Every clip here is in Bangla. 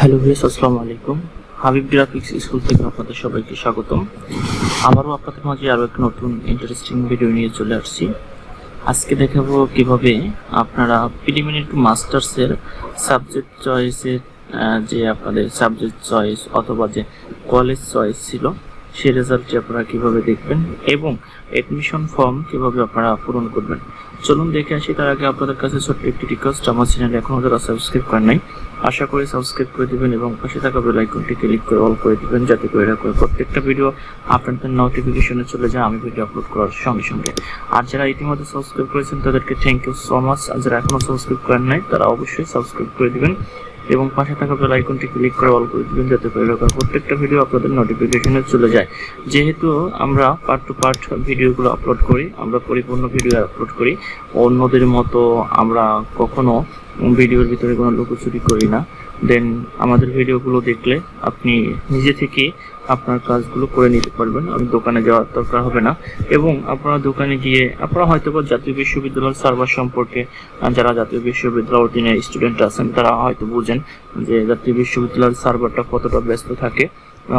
হ্যালো ভিউস আসসালামু আলাইকুম। হাবিব গ্রাফিক্স স্কুল থেকে আপনাদের সবাইকে স্বাগতম। আবারও আপনাদের মাঝে আরও একটা নতুন ইন্টারেস্টিং ভিডিও নিয়ে চলে আসছি। আজকে দেখাবো কীভাবে আপনারা প্রিলিমিনারি মাস্টার্সের সাবজেক্ট চয়েসের যে আপনাদের সাবজেক্ট চয়েস অথবা যে কলেজ চয়েস ছিল, সেই রেজাল্টটি আপনারা কীভাবে দেখবেন এবং অ্যাডমিশন ফর্ম কীভাবে আপনারা পূরণ করবেন। চলুন দেখে আসি, তার আগে আপনাদের কাছে ছোট্ট একটি রিকোয়েস্ট আমার চ্যানেল এখনও যারা সাবস্ক্রাইব করেন নাই আশা করি সাবস্ক্রাইব করে দিবেন এবং পাশে থাকা বেল আইকনটি ক্লিক করে অল করে দিবেন যাতে করে এরকম প্রত্যেকটা ভিডিও আপনাদের নোটিফিকেশনে চলে যায়, আমি ভিডিও আপলোড করার সঙ্গে সঙ্গে। আর যারা ইতিমধ্যে সাবস্ক্রাইব করেছেন, তাদেরকে থ্যাংক ইউ সো মাচ আর যারা এখনও সাবস্ক্রাইব করেন নাই, তারা অবশ্যই সাবস্ক্রাইব করে দিবেন এবং পাশে থাকা বেল আইকনটি ক্লিক করে অল করে দিবেন যাতে করে প্রত্যেকটা ভিডিও আপনাদের নোটিফিকেশনে চলে যায়। যেহেতু আমরা পার্ট টু পার্ট ভিডিওগুলো আপলোড করি, আমরা পরিপূর্ণ ভিডিও আপলোড করি, অন্যদের মতো আমরা কখনো ভিডিওর ভিতরে কোনো লুকোচুরি করি না। দেন আমাদের ভিডিওগুলো দেখলে আপনি নিজে থেকে আপনার কাজগুলো করে নিতে পারবেন। আমি দোকানে যাওয়ার দরকার হবে না। এবং আপনারা দোকানে গিয়ে, আপনারা হয়তো বা জাতীয় বিশ্ববিদ্যালয়ের সার্ভার সম্পর্কে যারা জাতীয় বিশ্ববিদ্যালয়ের অধীনে স্টুডেন্ট আছেন, তারা হয়তো বুঝেন যে জাতীয় বিশ্ববিদ্যালয়ের সার্ভারটা কতটা ব্যস্ত থাকে।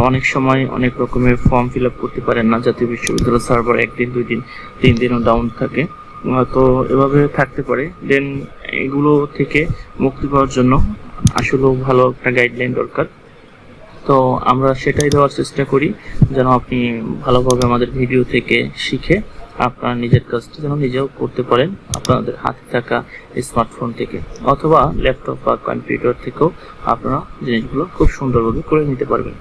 অনেক সময় অনেক রকমের ফর্ম ফিল আপ করতে পারেন না। জাতীয় বিশ্ববিদ্যালয়ের সার্ভার একদিন, দুই দিন, তিন দিনও ডাউন থাকে। তো এভাবে থাকতে পারে। দেন এগুলো থেকে মুক্তি পাওয়ার জন্য আসলেও ভালো একটা গাইডলাইন দরকার। তো আমরা সেটাই দেওয়ার চেষ্টা করি যেন আপনি ভালোভাবে আমাদের ভিডিও থেকে শিখে আপনার নিজের কাজটা যেন নিজেও করতে পারেন আপনাদের হাতে থাকা স্মার্টফোন থেকে অথবা ল্যাপটপ বা কম্পিউটার থেকেও আপনারা জিনিসগুলো খুব সুন্দরভাবে করে নিতে পারবেন।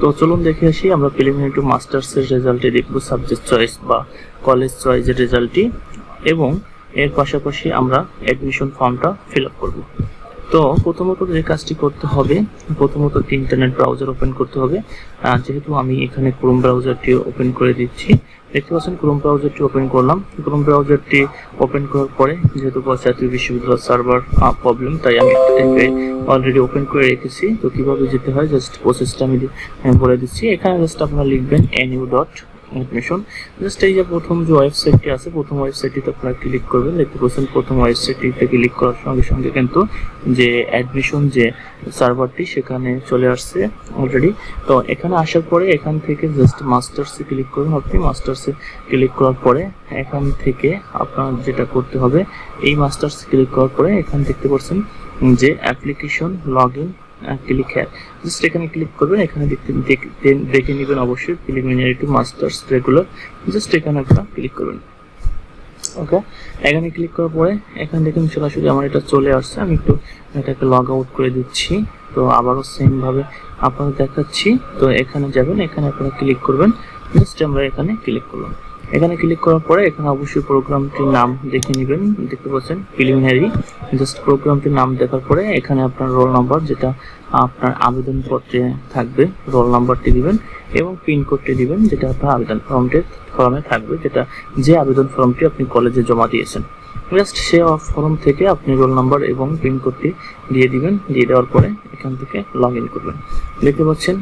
তো চলুন দেখে আসি, আমরা প্রিলিমিনারি টু মাস্টার্সের রেজাল্টে দেখব সাবজেক্ট চয়েস বা কলেজ চয়েসের রেজাল্টটি এবং এর পাশাপাশি আমরা অ্যাডমিশন ফর্মটা ফিল আপ করব। তো প্রথমত যে কাজটি করতে হবে, প্রথমত একটি ইন্টারনেট ব্রাউজার ওপেন করতে হবে। যেহেতু আমি এখানে ক্রোম ব্রাউজারটি ওপেন করে দিচ্ছি, দেখতে পাচ্ছেন ক্রোম ব্রাউজারটি ওপেন করলাম। ক্রোম ব্রাউজারটি ওপেন করার পরে যেহেতু জাতীয় বিশ্ববিদ্যালয় সার্ভার প্রবলেম তাই আমি অলরেডি ওপেন করে রেখেছি। তো কীভাবে যেতে হয় জাস্ট প্রসেসটা আমি বলে দিচ্ছি। এখানে জাস্ট আপনারা লিখবেন এনইউ ডট অ্যাডমিশন জাস্ট এই যে প্রথম যে ওয়েবসাইটটি আছে, প্রথম ওয়েবসাইটটিতে আপনারা ক্লিক করবেন। দেখতে পাচ্ছেন, প্রথম ওয়েবসাইটটিতে ক্লিক করার সঙ্গে সঙ্গে কিন্তু যে অ্যাডমিশন যে সার্ভারটি সেখানে চলে আসছে অলরেডি তো এখানে আসার পরে এখান থেকে জাস্ট মাস্টার্সে ক্লিক করুন আপনি। মাস্টার্সে ক্লিক করার পরে এখান থেকে আপনার যেটা করতে হবে, এই মাস্টার্স ক্লিক করার পরে এখানে দেখতে পাচ্ছেন যে অ্যাপ্লিকেশন লগ ইন ক্লিক হ্যাঁ জাস্ট এখানে ক্লিক করবেন, এখানে দেখতে দেখ- নেবেন অবশ্যই preliminary to masters regular just এখানে একটা ক্লিক করবেন ওকে এখানে ক্লিক করার পরে, এখানে দেখুন সরাসরি আমার এটা চলে আসছে। আমি একটু এটাকে লগ আউট করে দিচ্ছি। তো আবারও সেম ভাবে আপনাদের দেখাচ্ছি। তো এখানে যাবেন, এখানে আপনারা ক্লিক করবেন। জাস্ট আমরা এখানে ক্লিক করলাম। এখানে ক্লিক করার পরে এখানে অবশ্যই প্রোগ্রামটির নাম দেখে নেবেন। দেখতে পাচ্ছেন প্রিলিমিনারি জাস্ট প্রোগ্রামটির নাম দেখার পরে এখানে আপনার রোল নাম্বার যেটা আপনার আবেদনপত্রে থাকবে রোল নাম্বারটি দিবেন এবং পিন কোডটি দিবেন, যেটা আপনার আবেদন ফর্মটির ফর্মে থাকবে, যেটা যে আবেদন ফর্মটি আপনি কলেজে জমা দিয়েছেন। জাস্ট সে ফর্ম থেকে আপনি রোল নাম্বার এবং পিন কোডটি দিয়ে দিবেন, দিয়ে দেওয়ার পরে এখান থেকে লগ ইন করবেন। দেখতে পাচ্ছেন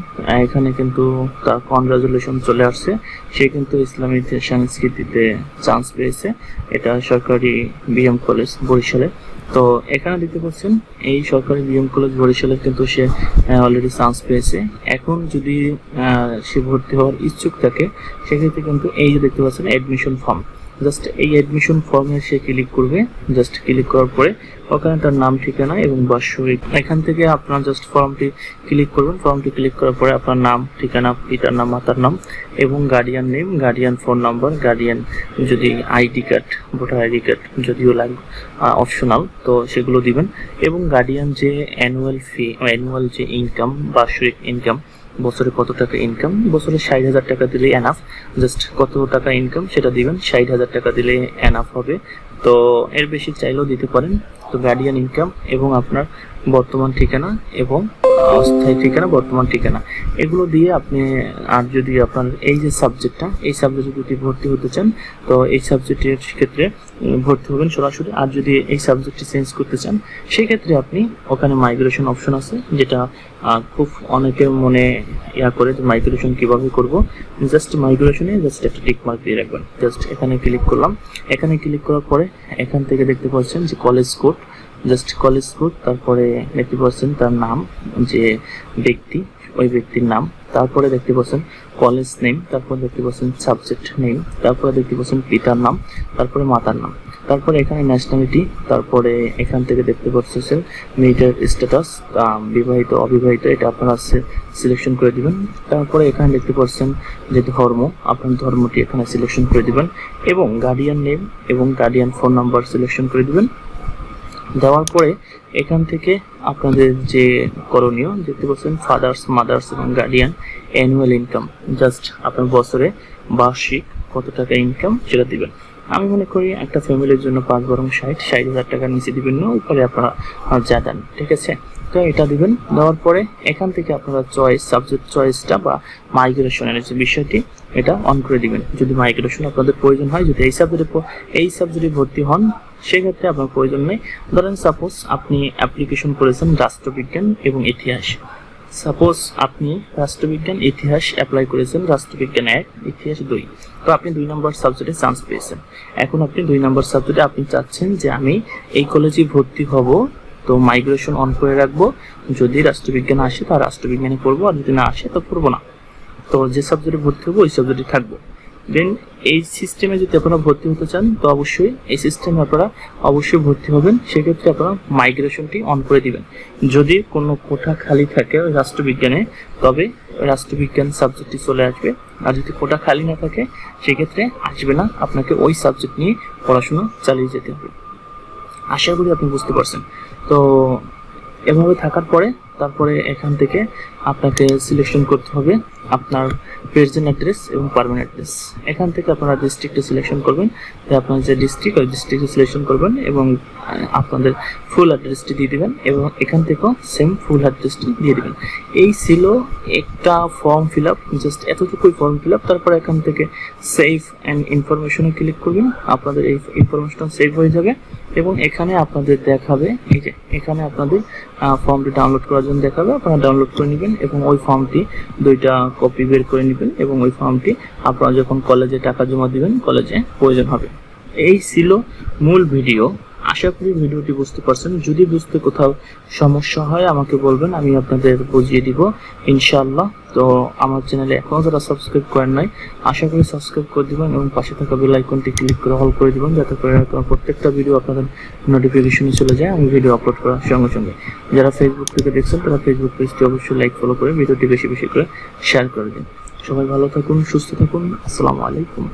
এখানে কিন্তু তার কনগ্রাচুলেশন চলে আসছে। সে কিন্তু ইসলামী সংস্কৃতিতে চান্স পেয়েছে। এটা সরকারি বিএম কলেজ বরিশালে। তো এখানে দেখতে পাচ্ছেন, এই সরকারি বিএম কলেজ বরিশালে কিন্তু সে অলরেডি চান্স পেয়েছে। এখন যদি সে ভর্তি হওয়ার ইচ্ছুক থাকে, সেক্ষেত্রে কিন্তু এই যে দেখতে পাচ্ছেন অ্যাডমিশন ফর্ম জাস্ট এই অ্যাডমিশন ফর্মে সে ক্লিক করবে। জাস্ট ক্লিক করার পরে ওখানে তার নাম, ঠিকানা এবং বাৎসরিক। এখান থেকে আপনার জাস্ট ফর্মটি ক্লিক করবেন। ফর্মটি ক্লিক করার পরে আপনার নাম, ঠিকানা, পিতার নাম, মাতার নাম এবং guardian name guardian phone number guardian যদি ID card voter ID card যদিও লাগবে অপশনাল তো সেগুলো দিবেন। এবং গার্ডিয়ান যে অ্যানুয়াল ফি অ্যানুয়াল যে ইনকাম বার্ষিক ইনকাম বছরে কত টাকা ইনকাম বছরে ষাট হাজার টাকা দিলে এনাফ জাস্ট কত টাকা ইনকাম সেটা দিবেন। ষাট হাজার টাকা দিলে এনাফ হবে। তো এর বেশি চাইলেও দিতে পারেন। তো গার্ডিয়ান ইনকাম এবং আপনার বর্তমান ঠিকানা এবং অস্থায়ী ঠিকানা, বর্তমান ঠিকানা। এগুলো দিয়ে আপনি, আর যদি আপনার এই যে সাবজেক্টটা এই সাবজেক্টে যদি ভর্তি হতে চান, তো এই সাবজেক্টের ক্ষেত্রে ভর্তি হবেন সরাসরি। আর যদি এই সাবজেক্টটি চেঞ্জ করতে চান, সেক্ষেত্রে আপনি ওখানে মাইগ্রেশন অপশন আছে, যেটা খুব অনেকের মনে ইয়া করে যে মাইগ্রেশন কীভাবে করব। জাস্ট মাইগ্রেশনে জাস্ট একটা টিক মার্ক দিয়ে রাখবেন। জাস্ট এখানে ক্লিক করলাম। এখানে ক্লিক করার পরে এখান থেকে দেখতে পাচ্ছেন যে college code just college code তারপরে দেখতে পাচ্ছেন তার নাম, যে ব্যক্তি, ওই ব্যক্তির নাম, তারপরে দেখতে পাচ্ছেন কলেজ নেম তারপরে দেখতে পাচ্ছেন সাবজেক্ট নেম তারপরে দেখতে পাচ্ছেন পিতার নাম, তারপরে মাতার নাম। তারপরে এখানে ন্যাশনালিটি তারপরে এখান থেকে দেখতে পাচ্ছেন মেরিটাল স্ট্যাটাস বিবাহিত, অবিবাহিত, এটা আপনারা সিলেকশন করে দিবেন। তারপরে এখানে দেখতে পাচ্ছেন যে ধর্ম, আপনার ধর্মটি এখানে সিলেকশন করে দিবেন এবং গার্ডিয়ান নেম এবং গার্ডিয়ান ফোন নাম্বার সিলেকশন করে দিবেন। দেওয়ার পরে এখান থেকে আপনাদের যে করণীয়, দেখতে পাচ্ছেন ফাদার্স মাদার্স এবং গার্ডিয়ান অ্যানুয়াল ইনকাম জাস্ট আপনার বছরে বার্ষিক কত টাকা ইনকাম সেটা দিবেন। আমি মনে করি একটা ফ্যামিলির জন্য পাঁচ বরং ষাট ষাট হাজার টাকার নিচে দিবেন না, উপরে আপনারা যা দেন, ঠিক আছে? তো এটা দিবেন, দেওয়ার পরে এখান থেকে আপনারা চয়েস সাবজেক্ট চয়েসটা বা মাইগ্রেশনের যে বিষয়টি, এটা অন করে দিবেন। যদি মাইগ্রেশন আপনাদের প্রয়োজন হয়, যদি এই সাবজেক্টে এই সাবজেক্টে ভর্তি হন সেক্ষেত্রে আপনার প্রয়োজন নেই। ধরেন সাপোজ আপনি অ্যাপ্লিকেশন করেছেন রাষ্ট্রবিজ্ঞান এবং ইতিহাস। সাপোজ আপনি রাষ্ট্রবিজ্ঞান, ইতিহাস অ্যাপ্লাই করেছেন রাষ্ট্রবিজ্ঞান এক, ইতিহাস দুই। তো আপনি দুই নম্বর সাবজেক্টে চান্স পেয়েছেন। এখন আপনি দুই নম্বর সাবজেক্টে আপনি চাচ্ছেন যে আমি এই কলেজে ভর্তি হব, তো মাইগ্রেশন অন করে রাখব। যদি রাষ্ট্রবিজ্ঞান আসে, তা রাষ্ট্রবিজ্ঞানে পড়ব, আর যদি না আসে, তো পড়ব না। তো যে সাবজেক্টে ভর্তি হব, ওই সাবজেক্টে থাকব। দেন এই সিস্টেমে যদি আপনারা ভর্তি হতে চান, তো অবশ্যই এই সিস্টেমে আপনারা অবশ্যই ভর্তি হবেন। সেক্ষেত্রে আপনারা মাইগ্রেশনটি অন করে দিবেন। যদি কোনো কোঠা খালি থাকে রাষ্ট্রবিজ্ঞানে, তবে রাষ্ট্রবিজ্ঞান সাবজেক্টটি চলে আসবে। আর যদি কোটা খালি না থাকে, সেক্ষেত্রে আসবে না। আপনাকে ওই সাবজেক্ট নিয়ে পড়াশোনা চালিয়ে যেতে হবে। আশা করি আপনি বুঝতে পারছেন। তো এভাবে থাকার পরে তারপরে এখান থেকে আপনাকে সিলেকশন করতে হবে আপনার প্রেজেন্ট অ্যাড্রেস এবং পারমানেন্ট অ্যাড্রেস এখান থেকে আপনারা ডিস্ট্রিক্টে সিলেকশন করবেন আপনার যে ডিস্ট্রিক্ট ওই ডিস্ট্রিক্টে সিলেকশন করবেন এবং আপনাদের ফুল অ্যাড্রেসটি দিয়ে দিবেন এবং এখান থেকেও সেম ফুল অ্যাড্রেসটি দিয়ে দিবেন। এই ছিল একটা ফর্ম ফিল আপ জাস্ট এতটুকুই ফর্ম ফিল আপ তারপর এখান থেকে সেভ অ্যান্ড ইনফরমেশনে ক্লিক করবেন। আপনাদের এই ইনফরমেশনটা সেভ হয়ে যাবে। এবং এখানে আপনাদের দেখাবে, এই যে, এখানে আপনাদের ফর্মটি ডাউনলোড করার জন্য দেখাবে। আপনারা ডাউনলোড করে নেবেন এবং ওই ফর্মটি দুইটা কপি বের করে নেবেন এবং ওই ফর্মটি আপনারা যখন কলেজে টাকা জমা দিবেন কলেজে প্রয়োজন হবে। এই ছিল মূল ভিডিও আশা করি ভিডিওটি বুঝতে পারছেন। যদি বুঝতে কোথাও সমস্যা হয়, আমাকে বলবেন, আমি আপনাদের বুঝিয়ে দিব। ইনশাআল্লাহ। তো আমার চ্যানেলে এখনও যারা সাবস্ক্রাইব করেন নাই, আশা করি সাবস্ক্রাইব করে দিবেন এবং পাশে থাকা বেল আইকনটি ক্লিক করে হল করে দিবেন, যাতে করে তোমার প্রত্যেকটা ভিডিও আপনাদের নোটিফিকেশনে চলে যায় আমি ভিডিও আপলোড করার সঙ্গে সঙ্গে। যারা ফেসবুক থেকে দেখছেন, তারা ফেসবুক পেজটি অবশ্যই লাইক ফলো করে ভিডিওটি বেশি বেশি করে শেয়ার করে দিন। সবাই ভালো থাকুন, সুস্থ থাকুন। আসসালামু আলাইকুম।